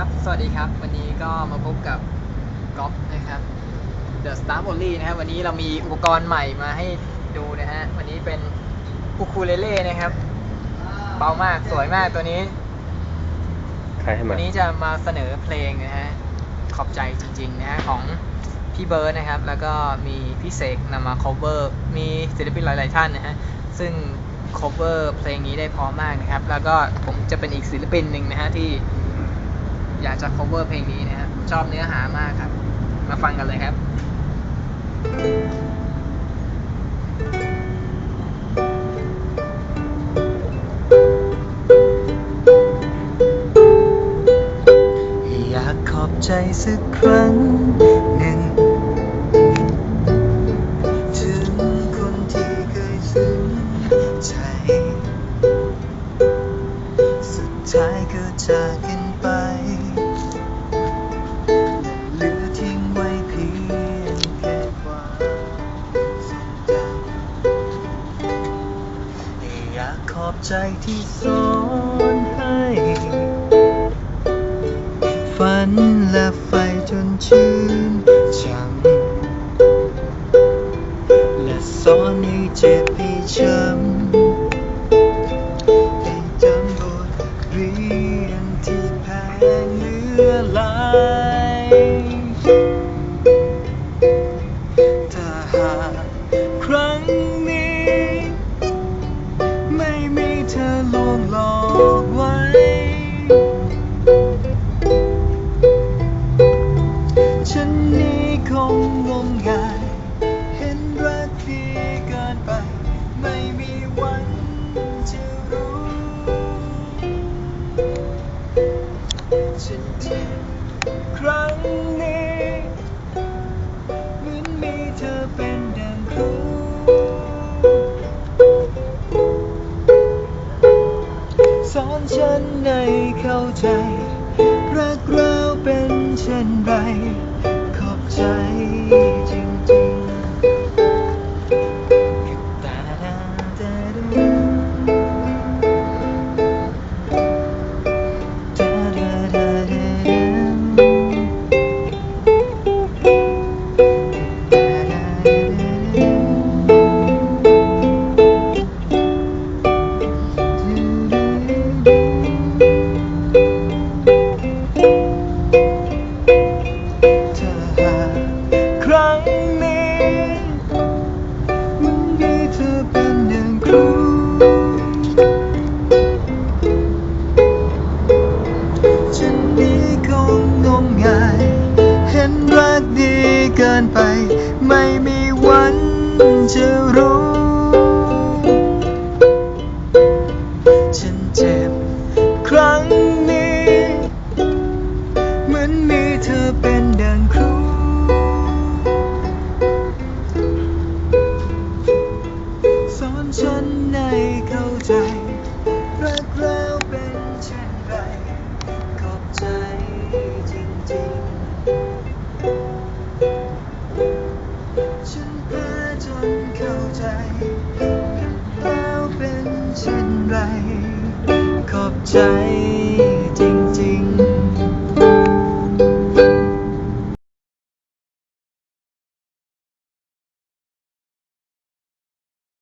ครับ สวัสดีครับ วันนี้ก็มาพบกับก๊อฟนะครับ The Star b o l l y นะครับ วันนี้เรามีอุปกรณ์ใหม่มาให้ดูนะฮะ วันนี้เป็นอูคูเลเล่นะครับ เบามาก สวยมากตัวนี้ ใครให้มาวันนี้จะมาเสนอเพลงนะฮะ ขอบใจจริงๆนะฮะของพี่เบิร์ดนะครับ แล้วก็มีพี่เสกนำมา cover มีศิลปินหลายๆท่านนะฮะ ซึ่ง cover เพลงนี้ได้เพอมากนะครับ แล้วก็ผมจะเป็นอีกศิลปินหนึ่งนะฮะที่อยาก จะ cover เพลงนี้นะครับชอบเนื้อหามากครับ มาฟังกันเลยครับ อยากขอบใจสักครั้งหนึ่ง อบใจที่สอนให้ ฝันและไฟจนชื่นช่ำและสอนให้เจ็บให้ช้ำให้จำบทเรียนที่แพงเหลือหลาย ครั้งนี้เหมือนมีเธอเป็นดังครูสอนฉันในเข้าใจ รักเราเป็นเช่นไร คงงมงาย เห็นรักดีเกินไป ไม่มีวันจะรู้ ฉันเจ็บครั้งนี้ เหมือนมีเธอเป็นดังครูสอนฉัน แ